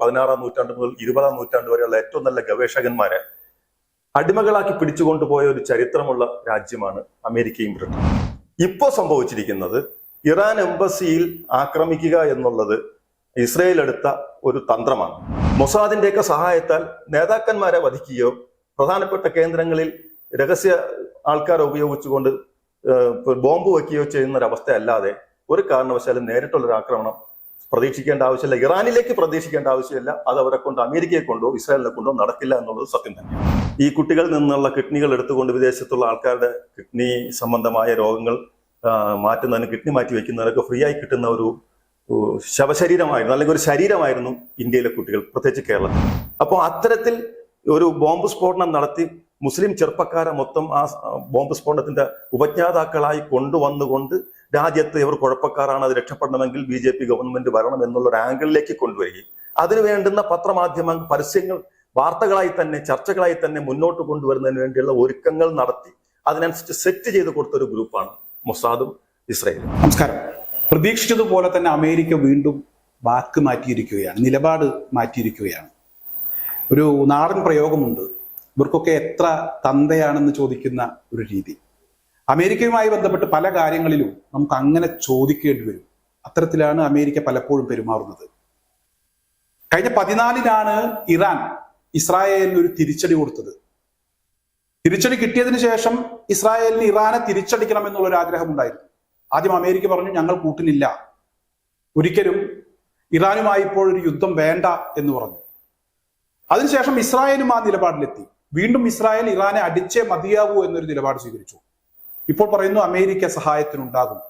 പതിനാറാം നൂറ്റാണ്ട് മുതൽ ഇരുപതാം നൂറ്റാണ്ട് വരെയുള്ള ഏറ്റവും നല്ല ഗവേഷകന്മാരെ അടിമകളാക്കി പിടിച്ചുകൊണ്ടുപോയ ഒരു ചരിത്രമുള്ള രാജ്യമാണ് അമേരിക്കയും ബ്രിട്ടനും. ഇപ്പോൾ സംഭവിച്ചിരിക്കുന്നത് ഇറാൻ എംബസിയിൽ ആക്രമിക്കുക എന്നുള്ളത് ഇസ്രയേൽ എടുത്ത ഒരു തന്ത്രമാണ്. മൊസാദിന്റെയൊക്കെ സഹായത്താൽ നേതാക്കന്മാരെ വധിക്കുകയോ പ്രധാനപ്പെട്ട കേന്ദ്രങ്ങളിൽ രഹസ്യ ആൾക്കാരെ ഉപയോഗിച്ചുകൊണ്ട് ബോംബ് വയ്ക്കുകയോ ചെയ്യുന്ന ഒരു അവസ്ഥയല്ലാതെ ഒരു കാരണവശാലും നേരിട്ടുള്ളൊരു ആക്രമണം പ്രതീക്ഷിക്കേണ്ട ആവശ്യമില്ല. ഇറാനിലേക്ക് പ്രതീക്ഷിക്കേണ്ട ആവശ്യമില്ല. അത് അവരെ കൊണ്ട് അമേരിക്കയെ കൊണ്ടോ ഇസ്രായേലിനെ കൊണ്ടോ നടക്കില്ല എന്നുള്ളത് സത്യം തന്നെ. ഈ കുട്ടികളിൽ നിന്നുള്ള കിഡ്നികൾ എടുത്തുകൊണ്ട് വിദേശത്തുള്ള ആൾക്കാരുടെ കിഡ്നി സംബന്ധമായ രോഗങ്ങൾ മാറ്റുന്നതിന് കിഡ്നി മാറ്റി വയ്ക്കുന്നതിനൊക്കെ ഫ്രീ ആയി കിട്ടുന്ന ഒരു ശവശരീരമായിരുന്നു. അല്ലെങ്കിൽ ഒരു ശരീരമായിരുന്നു ഇന്ത്യയിലെ കുട്ടികൾ പ്രത്യേകിച്ച് കേരളത്തിൽ. അപ്പോൾ അത്തരത്തിൽ ഒരു ബോംബ് സ്ഫോടനം നടത്തി മുസ്ലിം ചെറുപ്പക്കാരെ മൊത്തം ആ ബോംബ് സ്ഫോടനത്തിന്റെ ഉപജ്ഞാതാക്കളായി കൊണ്ടുവന്നുകൊണ്ട് രാജ്യത്ത് ഇവർ കുഴപ്പക്കാരാണ് അത് രക്ഷപ്പെടണമെങ്കിൽ ബി ജെ പി ഗവൺമെന്റ് വരണം എന്നുള്ള ഒരു ആംഗിളിലേക്ക് കൊണ്ടുവരികയും അതിനു വേണ്ടുന്ന പത്രമാധ്യമ പരസ്യങ്ങൾ വാർത്തകളായി തന്നെ ചർച്ചകളായി തന്നെ മുന്നോട്ട് കൊണ്ടുവരുന്നതിന് വേണ്ടിയുള്ള ഒരുക്കങ്ങൾ നടത്തി അതിനനുസരിച്ച് സെറ്റ് ചെയ്ത് കൊടുത്തൊരു ഗ്രൂപ്പാണ് മൊസാദും ഇസ്രയേലും. നമസ്കാരം. പ്രതീക്ഷിച്ചതുപോലെ തന്നെ അമേരിക്ക വീണ്ടും വാക്ക് മാറ്റിയിരിക്കുകയാണ് നിലപാട് മാറ്റിയിരിക്കുകയാണ്. ഒരു നാടൻ പ്രയോഗമുണ്ട്. ഇവർക്കൊക്കെ എത്ര തന്തയാണെന്ന് ചോദിക്കുന്ന ഒരു രീതി. അമേരിക്കയുമായി ബന്ധപ്പെട്ട് പല കാര്യങ്ങളിലും നമുക്ക് അങ്ങനെ ചോദിക്കേണ്ടി വരും. അത്തരത്തിലാണ് അമേരിക്ക പലപ്പോഴും പെരുമാറുന്നത്. കഴിഞ്ഞ പതിനാലിനാണ് ഇറാൻ ഇസ്രായേലിന് ഒരു തിരിച്ചടി കൊടുത്തത്. തിരിച്ചടി കിട്ടിയതിന് ശേഷം ഇസ്രായേലിന് ഇറാനെ തിരിച്ചടിക്കണം എന്നുള്ള ഒരു ആഗ്രഹം ഉണ്ടായിരുന്നു ആദ്യം അമേരിക്ക പറഞ്ഞു ഞങ്ങൾ കൂട്ടിനില്ല. ഒരിക്കലും ഇറാനുമായി ഇപ്പോൾ ഒരു യുദ്ധം വേണ്ട എന്ന് പറഞ്ഞു. അതിനുശേഷം ഇസ്രായേലും ആ നിലപാടിലെത്തി. വീണ്ടും ഇസ്രായേൽ ഇറാനെ അടിച്ചേ മതിയാവൂ എന്നൊരു നിലപാട് സ്വീകരിച്ചു. ഇപ്പോൾ പറയുന്നു അമേരിക്ക സഹായത്തിനുണ്ടാകും.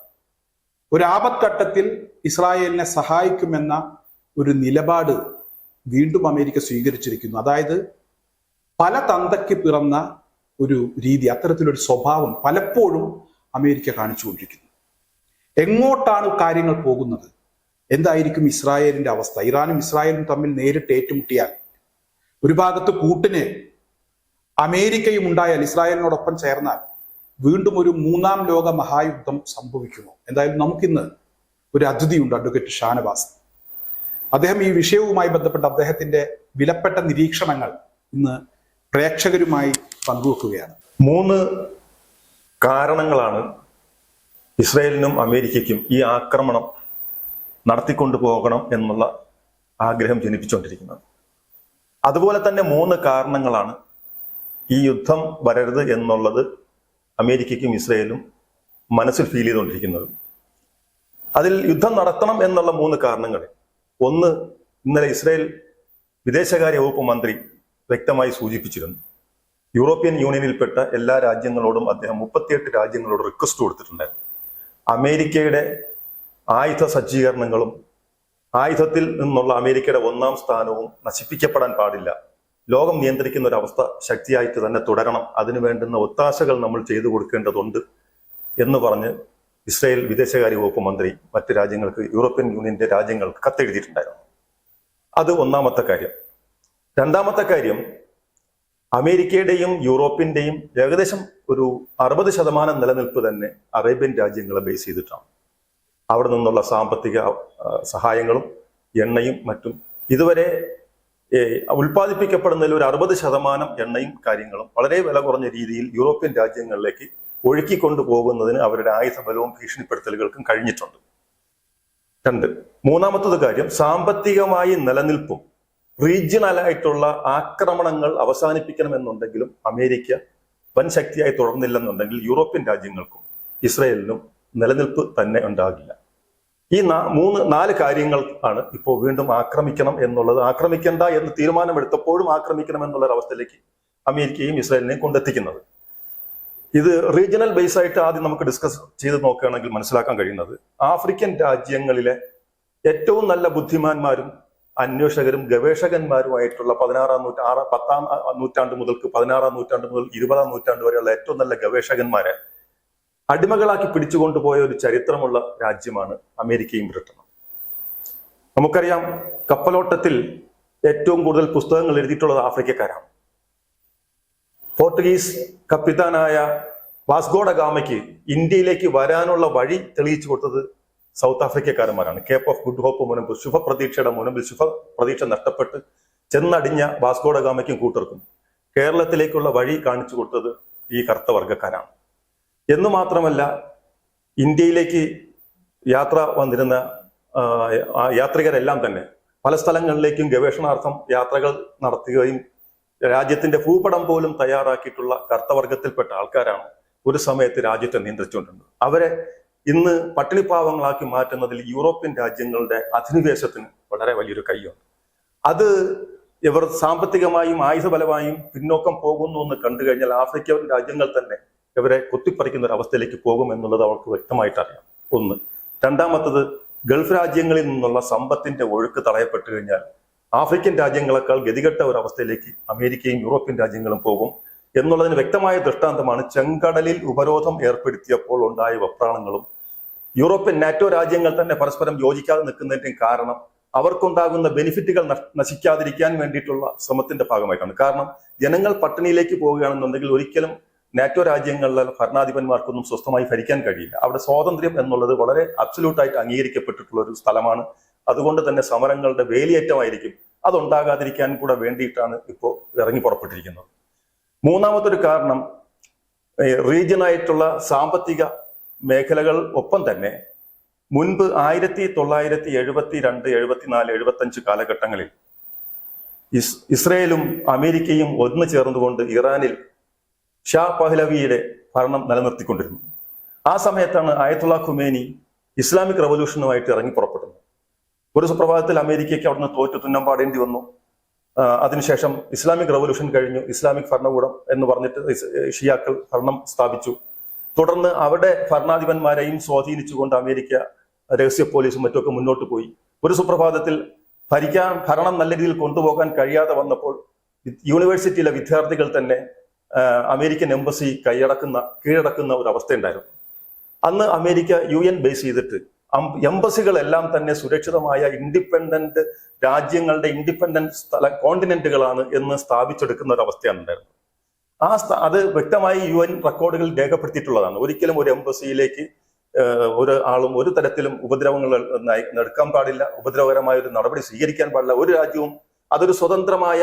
ഒരു ആപത്ഘട്ടത്തിൽ ഇസ്രായേലിനെ സഹായിക്കുമെന്ന ഒരു നിലപാട് വീണ്ടും അമേരിക്ക സ്വീകരിച്ചിരിക്കുന്നു. അതായത് പല തന്തയ്ക്ക് പിറന്ന ഒരു രീതി അത്തരത്തിലൊരു സ്വഭാവം പലപ്പോഴും അമേരിക്ക കാണിച്ചുകൊണ്ടിരിക്കുന്നു. എങ്ങോട്ടാണ് കാര്യങ്ങൾ പോകുന്നത്? എന്തായിരിക്കും ഇസ്രായേലിന്റെ അവസ്ഥ? ഇറാനും ഇസ്രായേലും തമ്മിൽ നേരിട്ട് ഏറ്റുമുട്ടിയാൽ ഒരു ഭാഗത്ത് കൂട്ടിന് അമേരിക്കയും ഉണ്ടായാൽ ഇസ്രായേലിനോടൊപ്പം ചേർന്നാൽ വീണ്ടും ഒരു മൂന്നാം ലോക മഹായുദ്ധം സംഭവിക്കുമോ? എന്തായാലും നമുക്കിന്ന് ഒരു അതിഥിയുണ്ട് അഡ്വക്കേറ്റ് ഷാനവാസ്. അദ്ദേഹം ഈ വിഷയവുമായി ബന്ധപ്പെട്ട അദ്ദേഹത്തിന്റെ വിലപ്പെട്ട നിരീക്ഷണങ്ങൾ ഇന്ന് പ്രേക്ഷകരുമായി പങ്കുവെക്കുകയാണ്. മൂന്ന് കാരണങ്ങളാണ് ഇസ്രയേലിനും അമേരിക്കയ്ക്കും ഈ ആക്രമണം നടത്തിക്കൊണ്ടു പോകണം എന്നുള്ള ആഗ്രഹം ജനിപ്പിച്ചുകൊണ്ടിരിക്കുന്നത്. അതുപോലെ തന്നെ മൂന്ന് കാരണങ്ങളാണ് ഈ യുദ്ധം വരരുത് എന്നുള്ളത് അമേരിക്കയ്ക്കും ഇസ്രയേലും മനസ്സിൽ ഫീൽ ചെയ്തുകൊണ്ടിരിക്കുന്നത്. അതിൽ യുദ്ധം നടത്തണം എന്നുള്ള മൂന്ന് കാരണങ്ങൾ ഒന്ന് ഇന്നലെ ഇസ്രയേൽ വിദേശകാര്യ വകുപ്പ് മന്ത്രി വ്യക്തമായി സൂചിപ്പിച്ചിരുന്നു. യൂറോപ്യൻ യൂണിയനിൽപ്പെട്ട എല്ലാ രാജ്യങ്ങളോടും അദ്ദേഹം മുപ്പത്തിയെട്ട് രാജ്യങ്ങളോട് റിക്വസ്റ്റ് കൊടുത്തിട്ടുണ്ടായിരുന്നു. അമേരിക്കയുടെ ആയുധ സജ്ജീകരണങ്ങളും ആയുധത്തിൽ നിന്നുള്ള അമേരിക്കയുടെ ഒന്നാം സ്ഥാനവും നശിപ്പിക്കപ്പെടാൻ പാടില്ല. ലോകം നിയന്ത്രിക്കുന്ന ഒരു അവസ്ഥ ശക്തിയായിട്ട് തന്നെ തുടരണം. അതിനു വേണ്ടുന്ന ഒത്താശകൾ നമ്മൾ ചെയ്തു കൊടുക്കേണ്ടതുണ്ട് എന്ന് പറഞ്ഞ് ഇസ്രായേൽ വിദേശകാര്യ വകുപ്പ് മന്ത്രി മറ്റ് രാജ്യങ്ങൾക്ക് യൂറോപ്യൻ യൂണിയന്റെ രാജ്യങ്ങൾക്ക് കത്തെഴുതിയിട്ടുണ്ടായിരുന്നു. അത് ഒന്നാമത്തെ കാര്യം. രണ്ടാമത്തെ കാര്യം അമേരിക്കയുടെയും യൂറോപ്പിന്റെയും ഏകദേശം ഒരു അറുപത് ശതമാനം നിലനിൽപ്പ് തന്നെ അറേബ്യൻ രാജ്യങ്ങളെ ബേസ് ചെയ്തിട്ടാണ്. അവിടെ നിന്നുള്ള സാമ്പത്തിക സഹായങ്ങളും എണ്ണയും മറ്റും ഇതുവരെ ഉൽപ്പാദിപ്പിക്കപ്പെടുന്നതിൽ ഒരു അറുപത് ശതമാനം എണ്ണയും കാര്യങ്ങളും വളരെ വില കുറഞ്ഞ രീതിയിൽ യൂറോപ്യൻ രാജ്യങ്ങളിലേക്ക് ഒഴുക്കിക്കൊണ്ടു പോകുന്നതിന് അവരുടെ ആയുധ ബലവും ഭീഷണിപ്പെടുത്തലുകൾക്കും കഴിഞ്ഞിട്ടുണ്ട്. രണ്ട് മൂന്നാമത്തത് കാര്യം സാമ്പത്തികമായി നിലനിൽപ്പും റീജിയണലായിട്ടുള്ള ആക്രമണങ്ങൾ അവസാനിപ്പിക്കണമെന്നുണ്ടെങ്കിലും അമേരിക്ക വൻ ശക്തിയായി തുടർന്നില്ലെന്നുണ്ടെങ്കിൽ യൂറോപ്യൻ രാജ്യങ്ങൾക്കും ഇസ്രയേലിനും നിലനിൽപ്പ് തന്നെ ഉണ്ടാകില്ല. ഈ മൂന്ന് നാല് കാര്യങ്ങൾ ആണ് ഇപ്പോൾ വീണ്ടും ആക്രമിക്കണം എന്നുള്ളത്. ആക്രമിക്കണ്ട എന്ന് തീരുമാനമെടുത്തപ്പോഴും ആക്രമിക്കണം എന്നുള്ള അവസ്ഥയിലേക്ക് അമേരിക്കയും ഇസ്രായേലിനെയും കൊണ്ടെത്തിക്കുന്നത്. ഇത് റീജിയണൽ ബേസ് ആയിട്ട് ആദ്യം നമുക്ക് ഡിസ്കസ് ചെയ്ത് നോക്കുകയാണെങ്കിൽ മനസ്സിലാക്കാൻ കഴിയുന്നത് ആഫ്രിക്കൻ രാജ്യങ്ങളിലെ ഏറ്റവും നല്ല ബുദ്ധിമാന്മാരും അന്വേഷകരും ഗവേഷകന്മാരുമായിട്ടുള്ള പതിനാറാം നൂറ്റാ ആറ് പത്താം നൂറ്റാണ്ട് മുതൽക്ക് പതിനാറാം നൂറ്റാണ്ട് മുതൽ ഇരുപതാം നൂറ്റാണ്ട് വരെയുള്ള ഏറ്റവും നല്ല ഗവേഷകന്മാരെ അടിമകളാക്കി പിടിച്ചുകൊണ്ടുപോയ ഒരു ചരിത്രമുള്ള രാജ്യമാണ് അമേരിക്കയും ബ്രിട്ടനും. നമുക്കറിയാം കപ്പലോട്ടത്തിൽ ഏറ്റവും കൂടുതൽ പുസ്തകങ്ങൾ എഴുതിയിട്ടുള്ളത് ആഫ്രിക്കക്കാരാണ്. പോർട്ടുഗീസ് കപ്പിത്താനായ വാസ്കോഡ ഗാമയ്ക്ക് ഇന്ത്യയിലേക്ക് വരാനുള്ള വഴി തെളിയിച്ചു കൊടുത്തത് സൗത്ത് ആഫ്രിക്കക്കാരന്മാരാണ്. കേപ്പ് ഓഫ് ഗുഡ് ഹോപ്പ് മുൻപ് ശുഭപ്രതീക്ഷയുടെ മുനമ്പിൽ ശുഭപ്രതീക്ഷ നഷ്ടപ്പെട്ട് ചെന്നടിഞ്ഞ വാസ്കോഡ ഗാമയ്ക്കും കൂട്ടർക്കും കേരളത്തിലേക്കുള്ള വഴി കാണിച്ചു കൊടുത്തത് ഈ കറുത്ത വർഗക്കാരാണ്. എന്ന് മാത്രമല്ല ഇന്ത്യയിലേക്ക് യാത്ര വന്നിരുന്ന യാത്രികരെല്ലാം തന്നെ പല സ്ഥലങ്ങളിലേക്കും ഗവേഷണാർത്ഥം യാത്രകൾ നടത്തുകയും രാജ്യത്തിന്റെ ഭൂപടം പോലും തയ്യാറാക്കിയിട്ടുള്ള കർത്തവർഗത്തിൽപ്പെട്ട ആൾക്കാരാണ് ഒരു സമയത്ത് രാജ്യത്തെ നിയന്ത്രിച്ചുകൊണ്ടിരുന്നത്. അവരെ ഇന്ന് പട്ടിണിപ്പാവങ്ങളാക്കി മാറ്റുന്നതിൽ യൂറോപ്യൻ രാജ്യങ്ങളുടെ അധിനിവേശത്തിന് വളരെ വലിയൊരു കൈയുണ്ട്. അത് ഇവർ സാമ്പത്തികമായും ആയുധബലമായും പിന്നോക്കം പോകുന്നു എന്ന് കണ്ടു കഴിഞ്ഞാൽ ആഫ്രിക്കൻ രാജ്യങ്ങൾ തന്നെ ഇവരെ കുത്തിപ്പറിക്കുന്ന ഒരു അവസ്ഥയിലേക്ക് പോകും എന്നുള്ളത് അവർക്ക് വ്യക്തമായിട്ട് അറിയാം ഒന്ന് രണ്ടാമത്തത് ഗൾഫ് രാജ്യങ്ങളിൽ നിന്നുള്ള സമ്പത്തിന്റെ ഒഴുക്ക് തടയപ്പെട്ടു കഴിഞ്ഞാൽ ആഫ്രിക്കൻ രാജ്യങ്ങളെക്കാൾ ഗതികെട്ട ഒരു അവസ്ഥയിലേക്ക് അമേരിക്കയും യൂറോപ്യൻ രാജ്യങ്ങളും പോകും എന്നുള്ളതിന് വ്യക്തമായ ദൃഷ്ടാന്തമാണ് ചെങ്കടലിൽ ഉപരോധം ഏർപ്പെടുത്തിയപ്പോൾ ഉണ്ടായ വെപ്രാണങ്ങളും. യൂറോപ്യൻ നാറ്റോ രാജ്യങ്ങൾ തന്നെ പരസ്പരം യോജിക്കാതെ നിൽക്കുന്നതിന്റെയും കാരണം അവർക്കുണ്ടാകുന്ന ബെനിഫിറ്റുകൾ നശിക്കാതിരിക്കാൻ വേണ്ടിയിട്ടുള്ള ശ്രമത്തിന്റെ ഭാഗമായിട്ടാണ്. കാരണം ജനങ്ങൾ പട്ടിണിയിലേക്ക് പോവുകയാണെന്നുണ്ടെങ്കിൽ ഒരിക്കലും നാറ്റോ രാജ്യങ്ങളിലെ ഭരണാധിപന്മാർക്കൊന്നും സ്വസ്ഥമായി ഭരിക്കാൻ കഴിയില്ല. അവിടെ സ്വാതന്ത്ര്യം എന്നുള്ളത് വളരെ അബ്സല്യൂട്ടായിട്ട് അംഗീകരിക്കപ്പെട്ടിട്ടുള്ള ഒരു സ്ഥലമാണ്. അതുകൊണ്ട് തന്നെ സമരങ്ങളുടെ വേലിയേറ്റമായിരിക്കും. അതുണ്ടാകാതിരിക്കാൻ കൂടെ വേണ്ടിയിട്ടാണ് ഇപ്പോൾ ഇറങ്ങി പുറപ്പെട്ടിരിക്കുന്നത്. മൂന്നാമത്തൊരു കാരണം റീജിയനായിട്ടുള്ള സാമ്പത്തിക മേഖലകൾ ഒപ്പം തന്നെ മുൻപ് ആയിരത്തി തൊള്ളായിരത്തി എഴുപത്തി രണ്ട് എഴുപത്തിനാല് എഴുപത്തഞ്ച് കാലഘട്ടങ്ങളിൽ ഇസ് ഇസ്രയേലും അമേരിക്കയും ഒന്നു ചേർന്നുകൊണ്ട് ഇറാനിൽ ഷാ പഹ്ലവിയുടെ ഭരണം നിലനിർത്തിക്കൊണ്ടിരുന്നു. ആ സമയത്താണ് ആയത്തുള്ള ഖുമേനി ഇസ്ലാമിക് റവല്യൂഷനുമായിട്ട് ഇറങ്ങി പുറപ്പെടുന്നത്. ഒരു സുപ്രഭാതത്തിൽ അമേരിക്കയ്ക്ക് അവിടുന്ന് തോറ്റു തുന്നം പാടേണ്ടി വന്നു. അതിനുശേഷം ഇസ്ലാമിക് റവല്യൂഷൻ കഴിഞ്ഞു ഇസ്ലാമിക് ഭരണകൂടം എന്ന് പറഞ്ഞിട്ട് ഷിയാക്കൾ ഭരണം സ്ഥാപിച്ചു. തുടർന്ന് അവിടെ ഭരണാധിപന്മാരെയും സ്വാധീനിച്ചുകൊണ്ട് അമേരിക്ക രഹസ്യ പോലീസും മറ്റുമൊക്കെ മുന്നോട്ട് പോയി. ഒരു സുപ്രഭാതത്തിൽ ഭരിക്കാൻ ഭരണം നല്ല രീതിയിൽ കൊണ്ടുപോകാൻ കഴിയാതെ വന്നപ്പോൾ യൂണിവേഴ്സിറ്റിയിലെ വിദ്യാർത്ഥികൾ തന്നെ അമേരിക്കൻ എംബസി കൈയടക്കുന്ന കീഴടക്കുന്ന ഒരു അവസ്ഥയുണ്ടായിരുന്നു അന്ന് അമേരിക്ക യു എൻ ബേസ് ചെയ്തിട്ട് എംബസികളെല്ലാം തന്നെ സുരക്ഷിതമായ ഇൻഡിപെൻഡന്റ് രാജ്യങ്ങളുടെ ഇൻഡിപെൻഡന്റ് സ്ഥല കോണ്ടിനെന്റുകളാണ് എന്ന് സ്ഥാപിച്ചെടുക്കുന്ന ഒരു അവസ്ഥയാണ് ഉണ്ടായിരുന്നത്. ആ അത് വ്യക്തമായി യു എൻ റെക്കോർഡുകൾ രേഖപ്പെടുത്തിയിട്ടുള്ളതാണ്. ഒരിക്കലും ഒരു എംബസിയിലേക്ക് ഒരു ആളും ഒരു തരത്തിലും ഉപദ്രവങ്ങൾ എടുക്കാൻ പാടില്ല. ഉപദ്രവകരമായ ഒരു നടപടി സ്വീകരിക്കാൻ പാടില്ല. ഒരു രാജ്യവും അതൊരു സ്വതന്ത്രമായ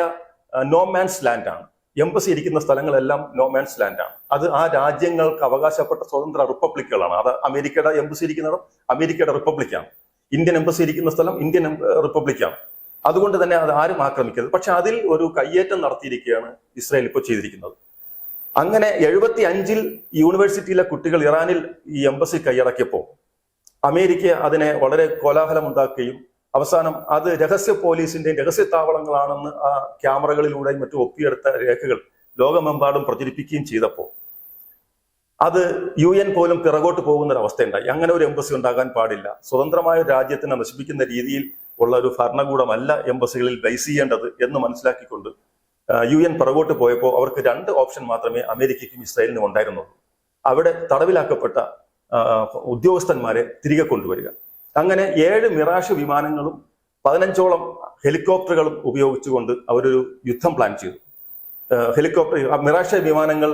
നോ മാൻസ് ലാൻഡ് ആണ്. എംബസി ഇരിക്കുന്ന സ്ഥലങ്ങളെല്ലാം നോമാൻസ് ലാൻഡാണ് അത് ആ രാജ്യങ്ങൾക്ക് അവകാശപ്പെട്ട സ്വതന്ത്ര റിപ്പബ്ലിക്കുകളാണ്. അത് അമേരിക്കയുടെ എംബസി ഇരിക്കുന്നിടം അമേരിക്കയുടെ റിപ്പബ്ലിക്കാണ്. ഇന്ത്യൻ എംബസി ഇരിക്കുന്ന സ്ഥലം ഇന്ത്യൻ റിപ്പബ്ലിക്കാണ്. അതുകൊണ്ട് തന്നെ അത് ആരും ആക്രമിക്കരുത്. പക്ഷെ അതിൽ ഒരു കയ്യേറ്റം നടത്തിയിരിക്കുകയാണ് ഇസ്രായേൽ ഇപ്പോൾ ചെയ്തിരിക്കുന്നത്. അങ്ങനെ എഴുപത്തി അഞ്ചിൽ യൂണിവേഴ്സിറ്റിയിലെ കുട്ടികൾ ഇറാനിൽ ഈ എംബസി കൈയടക്കിയപ്പോൾ അമേരിക്ക അതിനെ വളരെ കോലാഹലമുണ്ടാക്കുകയും അവസാനം അത് രഹസ്യ പോലീസിന്റെ രഹസ്യ താവളങ്ങളാണെന്ന് ആ ക്യാമറകളിലൂടെയും മറ്റും ഒപ്പിയെടുത്ത രേഖകൾ ലോകമെമ്പാടും പ്രചരിപ്പിക്കുകയും ചെയ്തപ്പോൾ അത് യു എൻ പോലും പിറകോട്ട് പോകുന്ന ഒരു അവസ്ഥയുണ്ടായി അങ്ങനെ ഒരു എംബസി ഉണ്ടാകാൻ പാടില്ല. സ്വതന്ത്രമായ രാജ്യത്തിനെ നശിപ്പിക്കുന്ന രീതിയിൽ ഉള്ള ഒരു ഭരണകൂടമല്ല എംബസികളിൽ ബൈസ് ചെയ്യേണ്ടത് എന്ന് മനസ്സിലാക്കിക്കൊണ്ട് യു എൻ പിറകോട്ട് പോയപ്പോൾ അവർക്ക് രണ്ട് ഓപ്ഷൻ മാത്രമേ അമേരിക്കയ്ക്കും ഇസ്രായേലിനും ഉണ്ടായിരുന്നുള്ളൂ. അവിടെ തടവിലാക്കപ്പെട്ട ഉദ്യോഗസ്ഥന്മാരെ തിരികെ കൊണ്ടുവരിക. അങ്ങനെ ഏഴ് മിറാഷ് വിമാനങ്ങളും പതിനഞ്ചോളം ഹെലികോപ്റ്ററുകളും ഉപയോഗിച്ചുകൊണ്ട് അവരൊരു യുദ്ധം പ്ലാൻ ചെയ്തു. ഹെലികോപ്റ്റർ മിറാഷ് വിമാനങ്ങൾ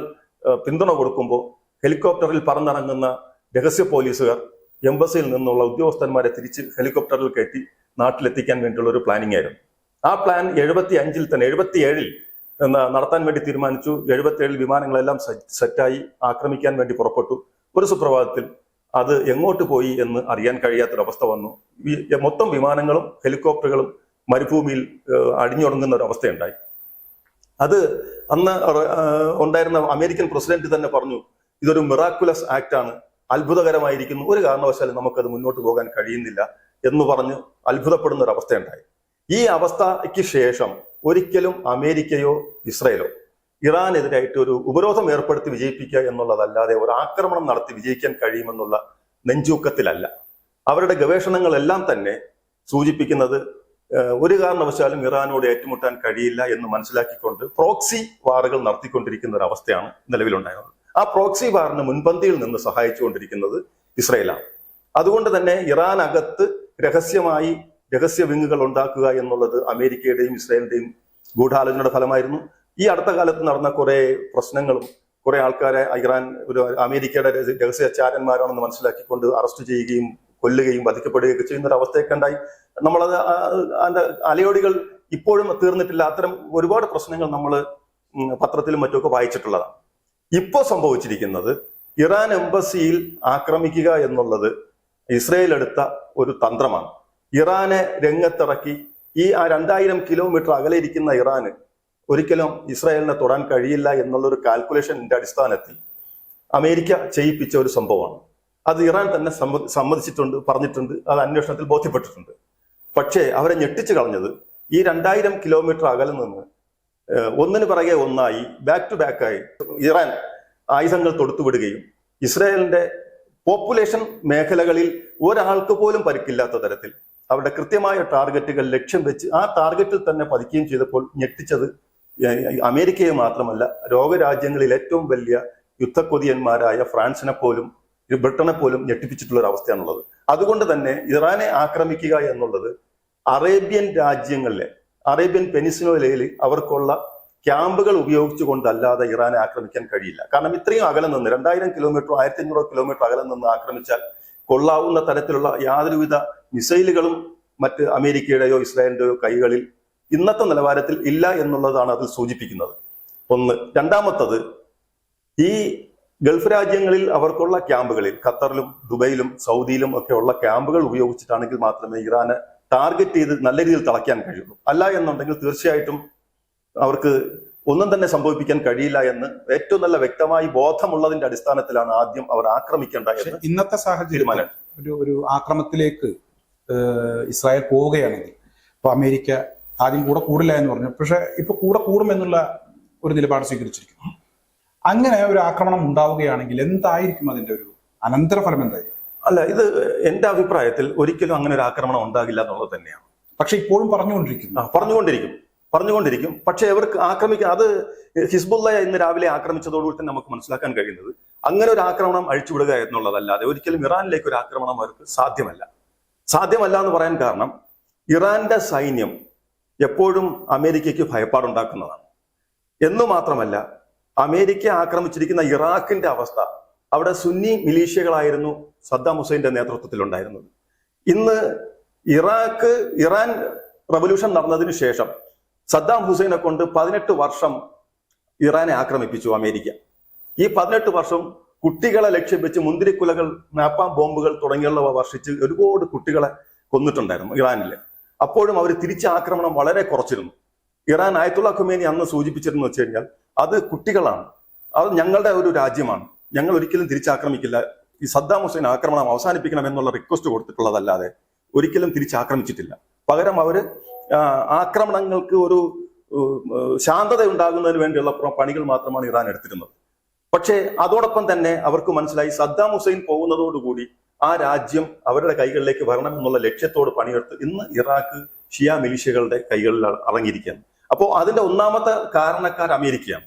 പിന്തുണ കൊടുക്കുമ്പോൾ ഹെലികോപ്റ്ററിൽ പറന്നിറങ്ങുന്ന രഹസ്യ പോലീസുകാർ എംബസിയിൽ നിന്നുള്ള ഉദ്യോഗസ്ഥന്മാരെ തിരിച്ച് ഹെലികോപ്റ്ററിൽ കയറ്റി നാട്ടിലെത്തിക്കാൻ വേണ്ടിയുള്ള ഒരു പ്ലാനിംഗ് ആയിരുന്നു. ആ പ്ലാൻ എഴുപത്തി അഞ്ചിൽ തന്നെ എഴുപത്തി ഏഴിൽ നടത്താൻ വേണ്ടി തീരുമാനിച്ചു. എഴുപത്തി ഏഴിൽ വിമാനങ്ങളെല്ലാം സെറ്റായി ആക്രമിക്കാൻ വേണ്ടി പുറപ്പെട്ടു. ഒരു സുപ്രഭാതത്തിൽ അത് എങ്ങോട്ട് പോയി എന്ന് അറിയാൻ കഴിയാത്തൊരവസ്ഥ വന്നു. മൊത്തം വിമാനങ്ങളും ഹെലികോപ്റ്ററുകളും മരുഭൂമിയിൽ അടിഞ്ഞുടങ്ങുന്ന ഒരു അവസ്ഥയുണ്ടായി അത് അന്ന് ഉണ്ടായിരുന്ന അമേരിക്കൻ പ്രസിഡന്റ് തന്നെ പറഞ്ഞു ഇതൊരു മിറാക്കുലസ് ആക്ട് ആണ് അത്ഭുതകരമായിരിക്കുന്നു. ഒരു കാരണവശാലും നമുക്കത് മുന്നോട്ട് പോകാൻ കഴിയുന്നില്ല എന്ന് പറഞ്ഞ് അത്ഭുതപ്പെടുന്ന ഒരു അവസ്ഥയുണ്ടായി ഈ അവസ്ഥയ്ക്ക് ശേഷം ഒരിക്കലും അമേരിക്കയോ ഇസ്രയേലോ ഇറാനെതിരായിട്ട് ഒരു ഉപരോധം ഏർപ്പെടുത്തി വിജയിപ്പിക്കുക എന്നുള്ളതല്ലാതെ ഒരു ആക്രമണം നടത്തി വിജയിക്കാൻ കഴിയുമെന്നുള്ള നെഞ്ചൂക്കത്തിലല്ല. അവരുടെ ഗവേഷണങ്ങളെല്ലാം തന്നെ സൂചിപ്പിക്കുന്നത് ഒരു കാരണവശാലും ഇറാനോട് ഏറ്റുമുട്ടാൻ കഴിയില്ല എന്ന് മനസ്സിലാക്കിക്കൊണ്ട് പ്രോക്സി വാറുകൾ നടത്തിക്കൊണ്ടിരിക്കുന്ന ഒരു അവസ്ഥയാണ് നിലവിലുണ്ടായത് ആ പ്രോക്സി വാറിന് മുൻപന്തിയിൽ നിന്ന് സഹായിച്ചുകൊണ്ടിരിക്കുന്നത് ഇസ്രയേലാണ്. അതുകൊണ്ട് തന്നെ ഇറാൻ അകത്ത് രഹസ്യമായി രഹസ്യ വിങ്ങുകൾ ഉണ്ടാക്കുക എന്നുള്ളത് അമേരിക്കയുടെയും ഇസ്രായേലിന്റെയും ഗൂഢാലോചനയുടെ ഫലമായിരുന്നു. ഈ അടുത്ത കാലത്ത് നടന്ന കുറെ പ്രശ്നങ്ങളും കുറെ ആൾക്കാരെ ഇറാൻ ഒരു അമേരിക്കയുടെ രഹസ്യ ചാരന്മാരാണെന്ന് മനസ്സിലാക്കിക്കൊണ്ട് അറസ്റ്റ് ചെയ്യുകയും കൊല്ലുകയും വധിക്കപ്പെടുകയൊക്കെ ചെയ്യുന്ന ഒരു അവസ്ഥയൊക്കെ ഉണ്ടായി. നമ്മളത് അതിന്റെ അലയോടികൾ ഇപ്പോഴും തീർന്നിട്ടില്ല. അത്തരം ഒരുപാട് പ്രശ്നങ്ങൾ നമ്മൾ പത്രത്തിലും മറ്റുമൊക്കെ വായിച്ചിട്ടുള്ളതാണ്. ഇപ്പോൾ സംഭവിച്ചിരിക്കുന്നത് ഇറാൻ എംബസിയിൽ ആക്രമിക്കുക എന്നുള്ളത് ഇസ്രയേൽ എടുത്ത ഒരു തന്ത്രമാണ്. ഇറാനെ രംഗത്തിറക്കി ഈ ആ രണ്ടായിരം കിലോമീറ്റർ അകലെ ഇരിക്കുന്ന ഇറാന് ഒരിക്കലും ഇസ്രായേലിനെ തൊടാൻ കഴിയില്ല എന്നുള്ളൊരു കാൽക്കുലേഷന്റെ അടിസ്ഥാനത്തിൽ അമേരിക്ക ചെയ്യിപ്പിച്ച ഒരു സംഭവമാണ്. അത് ഇറാൻ തന്നെ സമ്മതിച്ചിട്ടുണ്ട് പറഞ്ഞിട്ടുണ്ട് അത് അന്വേഷണത്തിൽ ബോധ്യപ്പെട്ടിട്ടുണ്ട്. പക്ഷേ അവരെ ഞെട്ടിച്ചു കളഞ്ഞത് ഈ രണ്ടായിരം കിലോമീറ്റർ അകലെ നിന്ന് ഒന്നിന് പിറകെ ഒന്നായി ബാക്ക് ടു ബാക്ക് ആയി ഇറാൻ ആയുധങ്ങൾ തൊടുത്തുവിടുകയും ഇസ്രായേലിന്റെ പോപ്പുലേഷൻ മേഖലകളിൽ ഒരാൾക്ക് പോലും പരിക്കില്ലാത്ത തരത്തിൽ അവരുടെ കൃത്യമായ ടാർഗറ്റുകൾ ലക്ഷ്യം വെച്ച് ആ ടാർഗറ്റിൽ തന്നെ പതിക്കുകയും ചെയ്തപ്പോൾ ഞെട്ടിച്ചത് അമേരിക്കയെ മാത്രമല്ല ലോകരാജ്യങ്ങളിൽ ഏറ്റവും വലിയ യുദ്ധക്കൊതിയന്മാരായ ഫ്രാൻസിനെ പോലും ബ്രിട്ടനെ പോലും ഞെട്ടിപ്പിച്ചിട്ടുള്ള ഒരു അവസ്ഥയാണുള്ളത്. അതുകൊണ്ട് തന്നെ ഇറാനെ ആക്രമിക്കുക എന്നുള്ളത് അറേബ്യൻ രാജ്യങ്ങളിലെ അറേബ്യൻ പെനിസിനോലയിൽ അവർക്കുള്ള ക്യാമ്പുകൾ ഉപയോഗിച്ചുകൊണ്ടല്ലാതെ ഇറാനെ ആക്രമിക്കാൻ കഴിയില്ല. കാരണം ഇത്രയും അകലെ നിന്ന് രണ്ടായിരം കിലോമീറ്റർ ആയിരത്തി അഞ്ഞൂറ് കിലോമീറ്റർ അകലെ നിന്ന് ആക്രമിച്ചാൽ കൊള്ളാവുന്ന തരത്തിലുള്ള യാതൊരുവിധ മിസൈലുകളും മറ്റ് അമേരിക്കയുടെയോ ഇസ്രായേലിന്റെയോ കൈകളിൽ ഇന്നത്തെ നിലവാരത്തിൽ ഇല്ല എന്നുള്ളതാണ് അതിൽ സൂചിപ്പിക്കുന്നത്. ഒന്ന്. രണ്ടാമത്തത് ഈ ഗൾഫ് രാജ്യങ്ങളിൽ അവർക്കുള്ള ക്യാമ്പുകളിൽ ഖത്തറിലും ദുബൈയിലും സൗദിയിലും ഒക്കെ ഉള്ള ക്യാമ്പുകൾ ഉപയോഗിച്ചിട്ടാണെങ്കിൽ മാത്രമേ ഇറാന് ടാർഗറ്റ് ചെയ്ത് നല്ല രീതിയിൽ തളയ്ക്കാൻ കഴിയുള്ളൂ. അല്ല എന്നുണ്ടെങ്കിൽ തീർച്ചയായിട്ടും അവർക്ക് ഒന്നും തന്നെ സംഭവിപ്പിക്കാൻ കഴിയില്ല എന്ന് ഏറ്റവും നല്ല വ്യക്തമായി ബോധമുള്ളതിന്റെ അടിസ്ഥാനത്തിലാണ് ആദ്യം അവർ ആക്രമിക്കേണ്ട ഇന്നത്തെ സാഹചര്യം ഒരു ഒരു ആക്രമത്തിലേക്ക് ഇസ്രായേൽ പോവുകയാണെങ്കിൽ ഇപ്പൊ അമേരിക്ക ആദ്യം കൂടെ കൂടില്ല എന്ന് പറഞ്ഞു. പക്ഷെ ഇപ്പൊ കൂടെ കൂടുമെന്നുള്ള ഒരു നിലപാട് സ്വീകരിച്ചിരിക്കുന്നു. അങ്ങനെ ഒരു ആക്രമണം ഉണ്ടാവുകയാണെങ്കിൽ എന്തായിരിക്കും അതിന്റെ ഒരു അനന്തരഫലം എന്തായിരിക്കും? അല്ല ഇത് എന്റെ അഭിപ്രായത്തിൽ ഒരിക്കലും അങ്ങനെ ഒരു ആക്രമണം ഉണ്ടാകില്ല എന്നുള്ളത് തന്നെയാണ്. പക്ഷെ ഇപ്പോഴും പറഞ്ഞുകൊണ്ടിരിക്കുന്നു. പറഞ്ഞുകൊണ്ടിരിക്കും. പറഞ്ഞുകൊണ്ടിരിക്കും. പക്ഷെ അവർക്ക് ആക്രമിക്കുക അത് ഹിസ്ബുല്ല ഇന്ന് രാവിലെ ആക്രമിച്ചതോടുകൂടി തന്നെ നമുക്ക് മനസ്സിലാക്കാൻ കഴിയുന്നത് അങ്ങനെ ഒരു ആക്രമണം അഴിച്ചുവിടുക എന്നുള്ളതല്ലാതെ ഒരിക്കലും ഇറാനിലേക്ക് ഒരു ആക്രമണം അവർക്ക് സാധ്യമല്ല. സാധ്യമല്ല എന്ന് പറയാൻ കാരണം ഇറാന്റെ സൈന്യം എപ്പോഴും അമേരിക്കയ്ക്ക് ഭയപ്പാടുണ്ടാക്കുന്നതാണ്. എന്നു മാത്രമല്ല അമേരിക്ക ആക്രമിച്ചിരിക്കുന്ന ഇറാഖിന്റെ അവസ്ഥ അവിടെ സുന്നി മിലീഷ്യകളായിരുന്നു സദ്ദാം ഹുസൈന്റെ നേതൃത്വത്തിൽ ഉണ്ടായിരുന്നത് ഇന്ന് ഇറാഖ് ഇറാൻ റവല്യൂഷൻ നടന്നതിന് ശേഷം സദ്ദാം ഹുസൈനെ കൊണ്ട് പതിനെട്ട് വർഷം ഇറാനെ ആക്രമിപ്പിച്ചു അമേരിക്ക. ഈ പതിനെട്ട് വർഷം കുട്ടികളെ ലക്ഷ്യം വെച്ച് മുന്തിരിക്കുലകൾ നാപ്പാം ബോംബുകൾ തുടങ്ങിയുള്ളവ വർഷിച്ച് ഒരുപാട് കുട്ടികളെ കൊന്നിട്ടുണ്ടായിരുന്നു ഇറാനിൽ അപ്പോഴും അവർ തിരിച്ച ആക്രമണം വളരെ കുറച്ചിരുന്നു. ഇറാൻ ആയത്തുള്ള ഖുമേനി അന്ന് സൂചിപ്പിച്ചിരുന്നു വെച്ച് കഴിഞ്ഞാൽ അത് കുട്ടികളാണ്. അത് ഞങ്ങളുടെ ഒരു രാജ്യമാണ്. ഞങ്ങൾ ഒരിക്കലും തിരിച്ചാക്രമിക്കില്ല. ഈ സദ്ദാം ഹുസൈൻ ആക്രമണം അവസാനിപ്പിക്കണം എന്നുള്ള റിക്വസ്റ്റ് കൊടുത്തിട്ടുള്ളതല്ലാതെ ഒരിക്കലും തിരിച്ചാക്രമിച്ചിട്ടില്ല. പകരം അവർ ആക്രമണങ്ങൾക്ക് ഒരു ശാന്തത ഉണ്ടാകുന്നതിന് വേണ്ടിയുള്ള പണികൾ മാത്രമാണ് ഇറാൻ എടുത്തിരുന്നത്. പക്ഷേ അതോടൊപ്പം തന്നെ അവർക്ക് മനസ്സിലായി സദ്ദാം ഹുസൈൻ പോകുന്നതോടുകൂടി ആ രാജ്യം അവരുടെ കൈകളിലേക്ക് വരണം എന്നുള്ള ലക്ഷ്യത്തോട് പണിയെടുത്ത് ഇന്ന് ഇറാഖ് ഷിയ മിലിഷ്യകളുടെ കൈകളിൽ അടങ്ങിയിരിക്കുകയാണ്. അപ്പോൾ അതിന്റെ ഒന്നാമത്തെ കാരണക്കാർ അമേരിക്കയാണ്.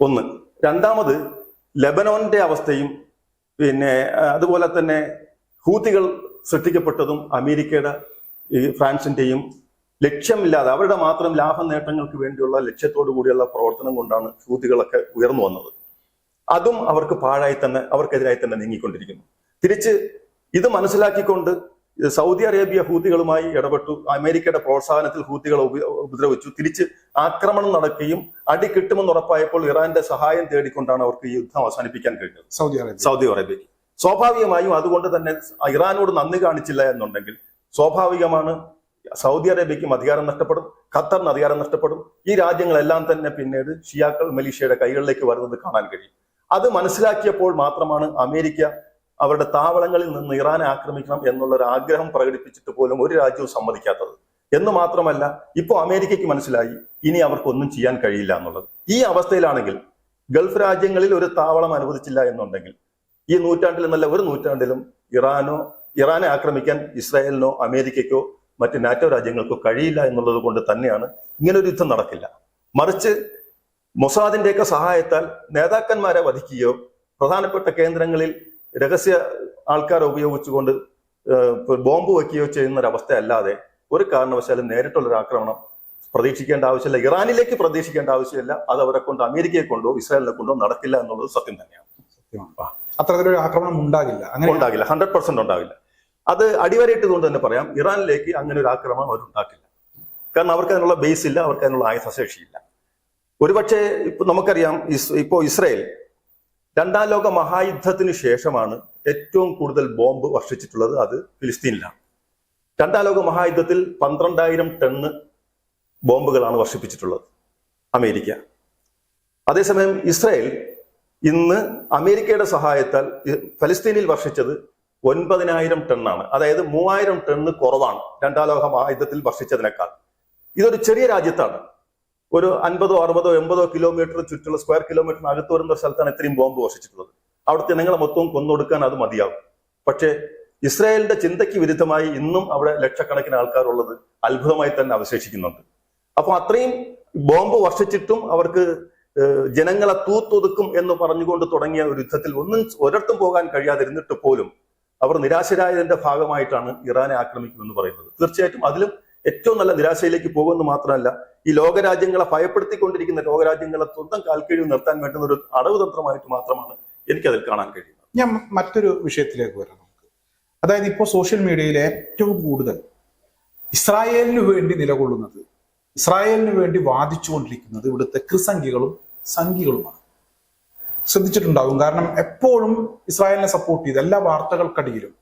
ഒന്ന്. രണ്ടാമത് ലെബനോന്റെ അവസ്ഥയും പിന്നെ അതുപോലെ തന്നെ ഹൂത്തികൾ സൃഷ്ടിക്കപ്പെട്ടതും അമേരിക്കയുടെ ഫ്രാൻസിന്റെയും ലക്ഷ്യമില്ലാതെ അവരുടെ മാത്രം ലാഭ നേട്ടങ്ങൾക്ക് വേണ്ടിയുള്ള ലക്ഷ്യത്തോടു കൂടിയുള്ള പ്രവർത്തനം കൊണ്ടാണ് ഹൂത്തികളൊക്കെ ഉയർന്നു വന്നത്. അതും അവർക്ക് പാഴായി തന്നെ അവർക്കെതിരായി തന്നെ നീങ്ങിക്കൊണ്ടിരിക്കുന്നു. തിരിച്ച് ഇത് മനസ്സിലാക്കിക്കൊണ്ട് സൗദി അറേബ്യ ഹൂതികളുമായി ഇടപെട്ടു. അമേരിക്കയുടെ പ്രോത്സാഹനത്തിൽ ഹൂത്തികളെ ഉപ- ഉപദ്രവിച്ചു. തിരിച്ച് ആക്രമണം നടക്കുകയും അടി കിട്ടുമെന്ന് ഉറപ്പായപ്പോൾ ഇറാന്റെ സഹായം തേടിക്കൊണ്ടാണ് അവർക്ക് ഈ യുദ്ധം അവസാനിപ്പിക്കാൻ കഴിഞ്ഞത്. Saudi Arabia. സൗദി അറേബ്യക്ക് സ്വാഭാവികമായും അതുകൊണ്ട് തന്നെ ഇറാനോട് നന്ദി കാണിച്ചില്ല എന്നുണ്ടെങ്കിൽ സ്വാഭാവികമാണ് സൗദി അറേബ്യക്കും അധികാരം നഷ്ടപ്പെടും ഖത്തറിന് അധികാരം നഷ്ടപ്പെടും. ഈ രാജ്യങ്ങളെല്ലാം തന്നെ പിന്നീട് ഷിയാക്കൾ മലീഷ്യയുടെ കൈകളിലേക്ക് വരുന്നത് കാണാൻ കഴിയും. അത് മനസ്സിലാക്കിയപ്പോൾ മാത്രമാണ് അമേരിക്ക അവരുടെ താവളങ്ങളിൽ നിന്ന് ഇറാനെ ആക്രമിക്കണം എന്നുള്ള ഒരു ആഗ്രഹം പ്രകടിപ്പിച്ചിട്ട് പോലും ഒരു രാജ്യവും സമ്മതിക്കാത്തത്. എന്ന് മാത്രമല്ല ഇപ്പോൾ അമേരിക്കയ്ക്ക് മനസ്സിലായി ഇനി അവർക്കൊന്നും ചെയ്യാൻ കഴിയില്ല എന്നുള്ളത്. ഈ അവസ്ഥയിലാണെങ്കിൽ ഗൾഫ് രാജ്യങ്ങളിൽ ഒരു താവളം അനുവദിച്ചില്ല എന്നുണ്ടെങ്കിൽ ഈ നൂറ്റാണ്ടിൽ എന്നല്ല ഒരു നൂറ്റാണ്ടിലും ഇറാനോ ഇറാനെ ആക്രമിക്കാൻ ഇസ്രായേലിനോ അമേരിക്കയ്ക്കോ മറ്റ് നാറ്റോ രാജ്യങ്ങൾക്കോ കഴിയില്ല എന്നുള്ളത് കൊണ്ട് തന്നെയാണ് ഇങ്ങനൊരു യുദ്ധം നടക്കില്ല. മറിച്ച് മൊസാദിന്റെയൊക്കെ സഹായത്താൽ നേതാക്കന്മാരെ വധിക്കുകയോ പ്രധാനപ്പെട്ട കേന്ദ്രങ്ങളിൽ രഹസ്യ ആൾക്കാരെ ഉപയോഗിച്ചുകൊണ്ട് ബോംബ് വെക്കുകയോ ചെയ്യുന്ന ഒരു അവസ്ഥ അല്ലാതെ ഒരു കാരണവശാലും നേരിട്ടുള്ള ഒരു ആക്രമണം പ്രതീക്ഷിക്കേണ്ട ആവശ്യമില്ല. ഇറാനിലേക്ക് പ്രതീക്ഷിക്കേണ്ട ആവശ്യമില്ല. അത് അവരെ കൊണ്ട് അമേരിക്കയെ കൊണ്ടോ ഇസ്രായേലിനെ കൊണ്ടോ നടക്കില്ല എന്നുള്ളത് സത്യം തന്നെയാണ്. അത്തരത്തിലൊരു ആക്രമണം ഉണ്ടാകില്ല. അങ്ങനെ ഉണ്ടാകില്ല. ഹൺഡ്രഡ് പെർസെന്റ് ഉണ്ടാകില്ല. അത് അടിവരയിട്ടതുകൊണ്ട് തന്നെ പറയാം ഇറാനിലേക്ക് അങ്ങനെ ഒരു ആക്രമണം അവർ ഉണ്ടാക്കില്ല കാരണം അവർക്ക് അതിനുള്ള ബേസ് ഇല്ല അവർക്ക് അതിനുള്ള ആയുധശേഷിയില്ല. ഒരുപക്ഷെ ഇപ്പൊ നമുക്കറിയാം ഇപ്പോ ഇസ്രയേൽ രണ്ടാം ലോക മഹായുദ്ധത്തിന് ശേഷമാണ് ഏറ്റവും കൂടുതൽ ബോംബ് വർഷിച്ചിട്ടുള്ളത് അത് ഫിലിസ്തീനിലാണ്. രണ്ടാം ലോക മഹായുദ്ധത്തിൽ പന്ത്രണ്ടായിരം ടണ്ണ് ബോംബുകളാണ് വർഷിപ്പിച്ചിട്ടുള്ളത് അമേരിക്ക. അതേസമയം ഇസ്രായേൽ ഇന്ന് അമേരിക്കയുടെ സഹായത്താൽ ഫലസ്തീനിൽ വർഷിച്ചത് ഒൻപതിനായിരം ടണ്ണാണ്. അതായത് മൂവായിരം ടണ്ണ് കുറവാണ് രണ്ടാം ലോക മഹായുദ്ധത്തിൽ വർഷിച്ചതിനേക്കാൾ. ഇതൊരു ചെറിയ രാജ്യത്താണ്. ഒരു അൻപതോ അറുപതോ എൺപതോ കിലോമീറ്റർ ചുറ്റുള്ള സ്ക്വയർ കിലോമീറ്ററിന് അകത്ത് വരുന്ന സ്ഥലത്താണ് ഇത്രയും ബോംബ് വർഷിച്ചിട്ടുള്ളത് അവിടുത്തെ ജനങ്ങളെ മൊത്തവും കൊന്നൊടുക്കാൻ അത് മതിയാവും പക്ഷേ ഇസ്രായേലിന്റെ ചിന്തയ്ക്ക് വിരുദ്ധമായി ഇന്നും അവിടെ ലക്ഷക്കണക്കിന് ആൾക്കാരുള്ളത് അത്ഭുതമായി തന്നെ അവശേഷിക്കുന്നുണ്ട്. അപ്പൊ അത്രയും ബോംബ് വർഷിച്ചിട്ടും അവർക്ക് ജനങ്ങളെ തൂത്തൊതുക്കും എന്ന് പറഞ്ഞുകൊണ്ട് തുടങ്ങിയ ഒരു യുദ്ധത്തിൽ ഒന്നും ഒരിടത്തും പോകാൻ കഴിയാതിരുന്നിട്ട് പോലും അവർ നിരാശരായതിന്റെ ഭാഗമായിട്ടാണ് ഇറാനെ ആക്രമിക്കുമെന്ന് പറയുന്നത്. തീർച്ചയായിട്ടും അതിലും ഏറ്റവും നല്ല നിരാശയിലേക്ക് പോകുമെന്ന് മാത്രമല്ല ഈ ലോകരാജ്യങ്ങളെ ഭയപ്പെടുത്തിക്കൊണ്ടിരിക്കുന്ന ലോകരാജ്യങ്ങളെ സ്വന്തം കാൽക്കീഴിൽ നിർത്താൻ വേണ്ടുന്ന ഒരു അടവ് തന്ത്രമായിട്ട് മാത്രമാണ് എനിക്കതിൽ കാണാൻ കഴിയുന്നത്. ഞാൻ മറ്റൊരു വിഷയത്തിലേക്ക് വരാം നമുക്ക്. അതായത് ഇപ്പോൾ സോഷ്യൽ മീഡിയയിൽ ഏറ്റവും കൂടുതൽ ഇസ്രായേലിന് വേണ്ടി നിലകൊള്ളുന്നത് ഇസ്രായേലിന് വേണ്ടി വാദിച്ചുകൊണ്ടിരിക്കുന്നത് ഇവിടുത്തെ ക്രിസംഖികളും സംഖികളുമാണ്. ശ്രദ്ധിച്ചിട്ടുണ്ടാകും. കാരണം എപ്പോഴും ഇസ്രായേലിനെ സപ്പോർട്ട് ചെയ്ത് എല്ലാ വാർത്തകൾക്കടിയിലും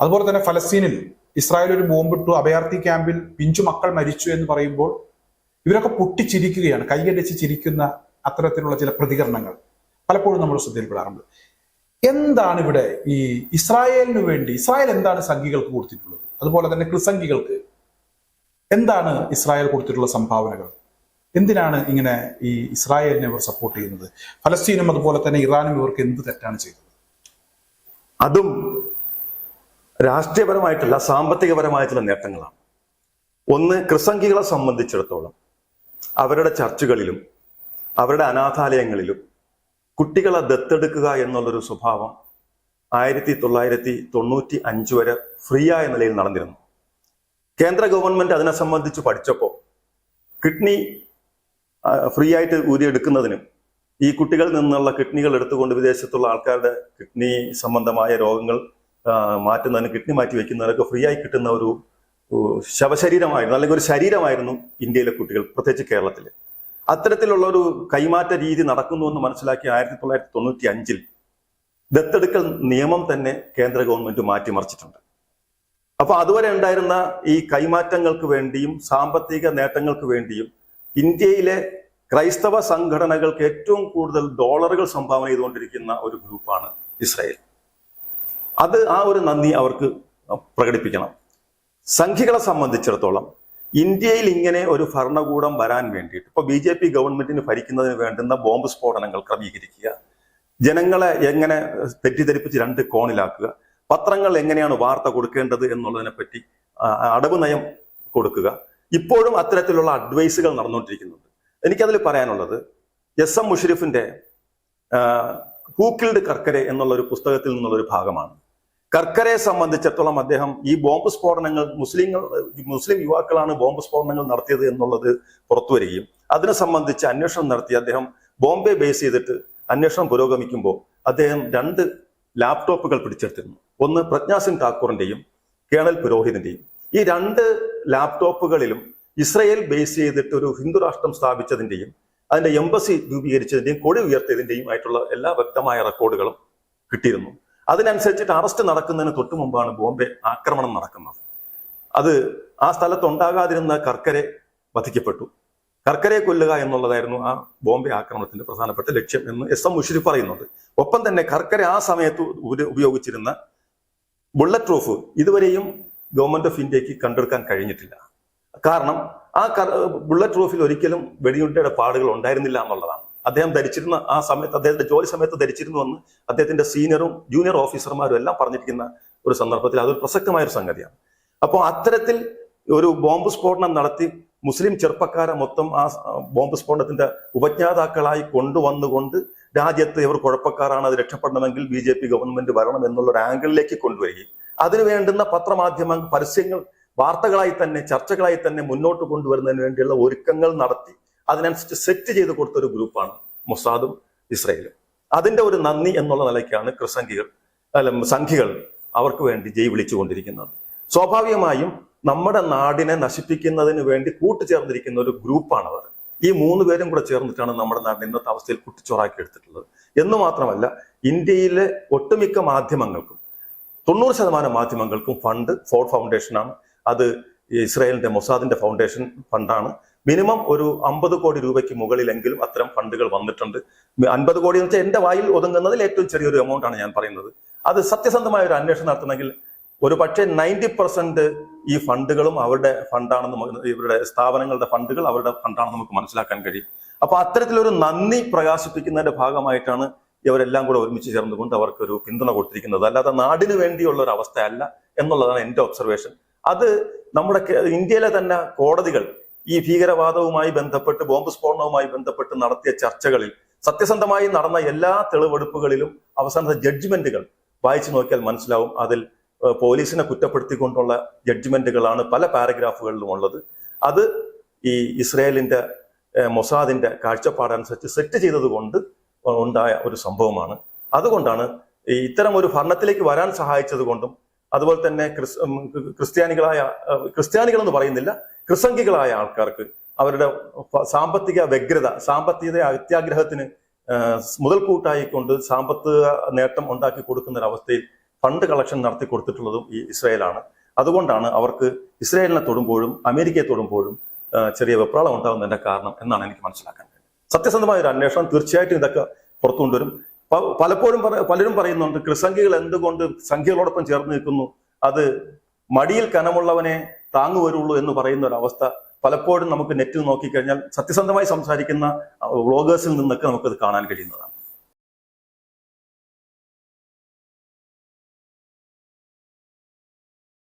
അതുപോലെ തന്നെ ഫലസ്തീനിൽ ഇസ്രായേൽ ഒരു ബോംബിട്ടു അഭയാർത്ഥി ക്യാമ്പിൽ പിഞ്ചു മക്കൾ മരിച്ചു എന്ന് പറയുമ്പോൾ ഇവരൊക്കെ പൊട്ടിച്ചിരിക്കുകയാണ് കൈയടിച്ച് ചിരിക്കുന്ന അത്തരത്തിലുള്ള ചില പ്രതികരണങ്ങൾ പലപ്പോഴും നമ്മൾ ശ്രദ്ധയിൽപ്പെടാറുണ്ട്. എന്താണ് ഇവിടെ ഈ ഇസ്രായേലിന് വേണ്ടി ഇസ്രായേൽ എന്താണ് സംഘികൾക്ക് കൊടുത്തിട്ടുള്ളത്? അതുപോലെ തന്നെ ക്രിസംഖികൾക്ക് എന്താണ് ഇസ്രായേൽ കൊടുത്തിട്ടുള്ള സംഭാവനകൾ? എന്തിനാണ് ഇങ്ങനെ ഈ ഇസ്രായേലിനെ ഇവർ സപ്പോർട്ട് ചെയ്യുന്നത്? ഫലസ്തീനും അതുപോലെ തന്നെ ഇറാനും ഇവർക്ക് എന്ത് തെറ്റാണ് ചെയ്തത്? അതും രാഷ്ട്രീയപരമായിട്ടല്ല സാമ്പത്തികപരമായ ചില നേട്ടങ്ങളാണ്. ഒന്ന് ക്രിസംഖികളെ സംബന്ധിച്ചിടത്തോളം അവരുടെ ചർച്ചുകളിലും അവരുടെ അനാഥാലയങ്ങളിലും കുട്ടികളെ ദത്തെടുക്കുക എന്നുള്ളൊരു സ്വഭാവം ആയിരത്തി തൊള്ളായിരത്തി തൊണ്ണൂറ്റി അഞ്ച് വരെ ഫ്രീ ആയ നിലയിൽ നടന്നിരുന്നു. കേന്ദ്ര ഗവൺമെന്റ് അതിനെ സംബന്ധിച്ച് പഠിച്ചപ്പോൾ കിഡ്നി ഫ്രീ ആയിട്ട് ഊരിയെടുക്കുന്നതിനും ഈ കുട്ടികളിൽ നിന്നുള്ള കിഡ്നികൾ എടുത്തുകൊണ്ട് വിദേശത്തുള്ള ആൾക്കാരുടെ കിഡ്നി സംബന്ധമായ രോഗങ്ങൾ മാറ്റുന്നതിന് കിഡ്നി മാറ്റി വെക്കുന്നതിനൊക്കെ ഫ്രീ ആയി കിട്ടുന്ന ഒരു ശവശരീരമായിരുന്നു. അല്ലെങ്കിൽ ഒരു ശരീരമായിരുന്നു ഇന്ത്യയിലെ കുട്ടികൾ പ്രത്യേകിച്ച് കേരളത്തിൽ അത്തരത്തിലുള്ള ഒരു കൈമാറ്റ രീതി നടക്കുന്നു എന്ന് മനസ്സിലാക്കി ആയിരത്തി തൊള്ളായിരത്തി തൊണ്ണൂറ്റി അഞ്ചിൽ ദത്തെടുക്കൽ നിയമം തന്നെ കേന്ദ്ര ഗവൺമെന്റ് മാറ്റിമറിച്ചിട്ടുണ്ട്. അപ്പൊ അതുവരെ ഉണ്ടായിരുന്ന ഈ കൈമാറ്റങ്ങൾക്ക് വേണ്ടിയും സാമ്പത്തിക നേട്ടങ്ങൾക്ക് വേണ്ടിയും ഇന്ത്യയിലെ ക്രൈസ്തവ സംഘടനകൾക്ക് ഏറ്റവും കൂടുതൽ ഡോളറുകൾ സംഭാവന ചെയ്തുകൊണ്ടിരിക്കുന്ന ഒരു ഗ്രൂപ്പാണ് ഇസ്രായേൽ. അത് ആ ഒരു നന്ദി അവർക്ക് പ്രകടിപ്പിക്കണം. സംഖ്യകളെ സംബന്ധിച്ചിടത്തോളം ഇന്ത്യയിൽ ഇങ്ങനെ ഒരു ഭരണകൂടം വരാൻ വേണ്ടിയിട്ട് ഇപ്പൊ ബി ജെ പി ഗവൺമെന്റിന് ഭരിക്കുന്നതിന് വേണ്ടുന്ന ബോംബ് സ്ഫോടനങ്ങൾ ക്രമീകരിക്കുക ജനങ്ങളെ എങ്ങനെ തെറ്റിദ്ധരിപ്പിച്ച് രണ്ട് കോണിലാക്കുക പത്രങ്ങൾ എങ്ങനെയാണ് വാർത്ത കൊടുക്കേണ്ടത് എന്നുള്ളതിനെ പറ്റി അടവ് നയം കൊടുക്കുക. ഇപ്പോഴും അത്തരത്തിലുള്ള അഡ്വൈസുകൾ നടന്നുകൊണ്ടിരിക്കുന്നുണ്ട്. എനിക്കതിൽ പറയാനുള്ളത് എസ് എം മുഷരിഫിന്റെ ഹൂക്കിൽഡ് കർക്കരെ എന്നുള്ള ഒരു പുസ്തകത്തിൽ നിന്നുള്ള ഒരു ഭാഗമാണ്. കർക്കരയെ സംബന്ധിച്ചിടത്തോളം അദ്ദേഹം ഈ ബോംബ് സ്ഫോടനങ്ങൾ മുസ്ലിങ്ങൾ മുസ്ലിം യുവാക്കളാണ് ബോംബ് സ്ഫോടനങ്ങൾ നടത്തിയത് എന്നുള്ളത് പുറത്തു വരികയും അതിനെ സംബന്ധിച്ച് അന്വേഷണം നടത്തി അദ്ദേഹം ബോംബെ ബേസ് ചെയ്തിട്ട് അന്വേഷണം പുരോഗമിക്കുമ്പോൾ അദ്ദേഹം രണ്ട് ലാപ്ടോപ്പുകൾ പിടിച്ചെടുത്തിരുന്നു. ഒന്ന് പ്രജ്ഞാ സിംഗ് ഠാക്കൂറിന്റെയും കേണൽ പുരോഹിതിന്റെയും. ഈ രണ്ട് ലാപ്ടോപ്പുകളിലും ഇസ്രയേൽ ബേസ് ചെയ്തിട്ട് ഒരു ഹിന്ദു രാഷ്ട്രം സ്ഥാപിച്ചതിന്റെയും അതിന്റെ എംബസി രൂപീകരിച്ചതിന്റെയും കൊടി ഉയർത്തിയതിന്റെയും ആയിട്ടുള്ള എല്ലാ വ്യക്തമായ റെക്കോർഡുകളും കിട്ടിയിരുന്നു. അതിനനുസരിച്ചിട്ട് അറസ്റ്റ് നടക്കുന്നതിന് തൊട്ടു മുമ്പാണ് ബോംബെ ആക്രമണം നടക്കുന്നത്. അത് ആ സ്ഥലത്ത് ഉണ്ടാകാതിരുന്ന കർക്കരെ വധിക്കപ്പെട്ടു. കർക്കരെ കൊല്ലുക എന്നുള്ളതായിരുന്നു ആ ബോംബെ ആക്രമണത്തിന്റെ പ്രധാനപ്പെട്ട ലക്ഷ്യം എന്ന് എസ് എം മുഷിരി പറയുന്നുണ്ട് ഒപ്പം തന്നെ കർക്കരെ ആ സമയത്ത് ഉപയോഗിച്ചിരുന്ന ബുള്ളറ്റ് പ്രൂഫ് ഇതുവരെയും ഗവൺമെന്റ് ഓഫ് ഇന്ത്യയ്ക്ക് കണ്ടെടുക്കാൻ കഴിഞ്ഞിട്ടില്ല. കാരണം ആ ബുള്ളറ്റ് പ്രൂഫിൽ ഒരിക്കലും വെടിയുണ്ടയുടെ പാടുകൾ ഉണ്ടായിരുന്നില്ല എന്നുള്ളതാണ്. അദ്ദേഹം ധരിച്ചിരുന്ന ആ സമയത്ത് അദ്ദേഹത്തിന്റെ ജോലി സമയത്ത് ധരിച്ചിരുന്നുവെന്ന് അദ്ദേഹത്തിന്റെ സീനിയറും ജൂനിയർ ഓഫീസർമാരും എല്ലാം പറഞ്ഞിരിക്കുന്ന ഒരു സന്ദർഭത്തിൽ അതൊരു പ്രസക്തമായ ഒരു സംഗതിയാണ്. അപ്പോൾ അത്തരത്തിൽ ഒരു ബോംബ് സ്ഫോടനം നടത്തി മുസ്ലിം ചെറുപ്പക്കാരെ മൊത്തം ആ ബോംബ് സ്ഫോടനത്തിന്റെ ഉപജ്ഞാതാക്കളായി കൊണ്ടുവന്നുകൊണ്ട് രാജ്യത്ത് ഇവർ കുഴപ്പക്കാരാണ് അത് രക്ഷപ്പെടണമെങ്കിൽ ബി ജെ പി ഗവൺമെന്റ് വരണം എന്നുള്ള ഒരു ആംഗിളിലേക്ക് കൊണ്ടുവരികയും അതിനു വേണ്ടുന്ന പത്രമാധ്യമ പരസ്യങ്ങൾ വാർത്തകളായി തന്നെ ചർച്ചകളായി തന്നെ മുന്നോട്ട് കൊണ്ടുവരുന്നതിന് വേണ്ടിയുള്ള ഒരുക്കങ്ങൾ നടത്തി അതിനനുസരിച്ച് സെറ്റ് ചെയ്ത് കൊടുത്ത ഒരു ഗ്രൂപ്പാണ് മൊസാദും ഇസ്രയേലും. അതിന്റെ ഒരു നന്ദി എന്നുള്ള നിലയ്ക്കാണ് ക്രിസംഖികൾ അല്ല സംഖികൾ അവർക്ക് വേണ്ടി ജയ് വിളിച്ചുകൊണ്ടിരിക്കുന്നത്. സ്വാഭാവികമായും നമ്മുടെ നാടിനെ നശിപ്പിക്കുന്നതിന് വേണ്ടി കൂട്ടുചേർന്നിരിക്കുന്ന ഒരു ഗ്രൂപ്പാണ് അവർ. ഈ മൂന്ന് പേരും കൂടെ ചേർന്നിട്ടാണ് നമ്മുടെ നാടിനെ ഇന്നത്തെ അവസ്ഥയിൽ കുട്ടിച്ചോറാക്കി എടുത്തിട്ടുള്ളത്. എന്ന് മാത്രമല്ല ഇന്ത്യയിലെ ഒട്ടുമിക്ക മാധ്യമങ്ങൾക്കും തൊണ്ണൂറ് ശതമാനം മാധ്യമങ്ങൾക്കും ഫണ്ട് ഫോർഡ് ഫൗണ്ടേഷനാണ്. അത് ഇസ്രായേലിന്റെ മൊസാദിന്റെ ഫൗണ്ടേഷൻ ഫണ്ടാണ്. മിനിമം ഒരു അമ്പത് കോടി രൂപയ്ക്ക് മുകളിലെങ്കിലും അത്തരം ഫണ്ടുകൾ വന്നിട്ടുണ്ട്. അൻപത് കോടി എന്ന് വെച്ചാൽ എന്റെ വായിൽ ഒതുങ്ങുന്നതിൽ ഏറ്റവും ചെറിയൊരു എമൗണ്ട് ആണ് ഞാൻ പറയുന്നത്. അത് സത്യസന്ധമായ ഒരു അന്വേഷണം നടത്തണമെങ്കിൽ ഒരു പക്ഷേ നയന്റി പെർസെന്റ് ഈ ഫണ്ടുകളും അവരുടെ ഫണ്ടാണെന്ന് ഇവരുടെ സ്ഥാപനങ്ങളുടെ ഫണ്ടുകൾ അവരുടെ ഫണ്ടാണെന്ന് നമുക്ക് മനസ്സിലാക്കാൻ കഴിയും. അപ്പൊ അത്തരത്തിലൊരു നന്ദി പ്രകാശിപ്പിക്കുന്നതിന്റെ ഭാഗമായിട്ടാണ് ഇവരെല്ലാം കൂടെ ഒരുമിച്ച് ചേർന്നുകൊണ്ട് അവർക്ക് ഒരു പിന്തുണ കൊടുത്തിരിക്കുന്നത്. അല്ലാതെ നാടിന് വേണ്ടിയുള്ള ഒരു അവസ്ഥയല്ല എന്നുള്ളതാണ് എന്റെ ഒബ്സർവേഷൻ അത് നമ്മുടെ ഇന്ത്യയിലെ തന്നെ കോടതികൾ ഈ ഭീകരവാദവുമായി ബന്ധപ്പെട്ട് ബോംബ് സ്ഫോടനവുമായി ബന്ധപ്പെട്ട് നടത്തിയ ചർച്ചകളിൽ സത്യസന്ധമായി നടന്ന എല്ലാ തെളിവെടുപ്പുകളിലും അവസാനത്തെ ജഡ്ജ്മെന്റുകൾ വായിച്ചു നോക്കിയാൽ മനസ്സിലാവും. അതിൽ പോലീസിനെ കുറ്റപ്പെടുത്തിക്കൊണ്ടുള്ള ജഡ്ജ്മെന്റുകളാണ് പല പാരഗ്രാഫുകളിലും ഉള്ളത്. അത് ഈ ഇസ്രയേലിന്റെ മൊസാദിന്റെ കാഴ്ചപ്പാടനുസരിച്ച് സെറ്റ് ചെയ്തത് കൊണ്ട് ഉണ്ടായ ഒരു സംഭവമാണ്. അതുകൊണ്ടാണ് ഇത്തരം ഒരു ഭരണത്തിലേക്ക് വരാൻ സഹായിച്ചത് കൊണ്ടും അതുപോലെ തന്നെ ക്രിസ് ക്രിസ്ത്യാനികളായ ക്രിസ്ത്യാനികൾ എന്ന് പറയുന്നില്ല ക്രിസംഗികളായ ആൾക്കാർക്ക് അവരുടെ സാമ്പത്തിക വ്യഗ്രത സാമ്പത്തിക അത്യാഗ്രഹത്തിന് മുതൽക്കൂട്ടായിക്കൊണ്ട് സാമ്പത്തിക നേട്ടം ഉണ്ടാക്കി കൊടുക്കുന്ന ഒരവസ്ഥയിൽ ഫണ്ട് കളക്ഷൻ നടത്തി കൊടുത്തിട്ടുള്ളതും ഈ ഇസ്രായേലാണ്. അതുകൊണ്ടാണ് അവർക്ക് ഇസ്രായേലിനെ തൊടുമ്പോഴും അമേരിക്കയെ തൊടുമ്പോഴും ചെറിയ വെപ്രാളം ഉണ്ടാകുന്നതിന്റെ കാരണം എന്നാണ് എനിക്ക് മനസ്സിലാക്കാൻ കഴിയുന്നത്. സത്യസന്ധമായ ഒരു അന്വേഷണം തീർച്ചയായിട്ടും ഇതൊക്കെ പുറത്തു കൊണ്ടുവരും. പലപ്പോഴും പലരും പറയുന്നുണ്ട് ക്രിസംഖികൾ എന്തുകൊണ്ട് സംഖ്യകളോടൊപ്പം ചേർന്ന് നിൽക്കുന്നു? അത് മടിയിൽ കനമുള്ളവനെ താങ്ങു വരുള്ളൂ എന്ന് പറയുന്ന ഒരു അവസ്ഥ പലപ്പോഴും നമുക്ക് നെറ്റിൽ നോക്കിക്കഴിഞ്ഞാൽ സത്യസന്ധമായി സംസാരിക്കുന്ന വ്ളോഗേഴ്സിൽ നിന്നൊക്കെ നമുക്കത് കാണാൻ കഴിയുന്നതാണ്.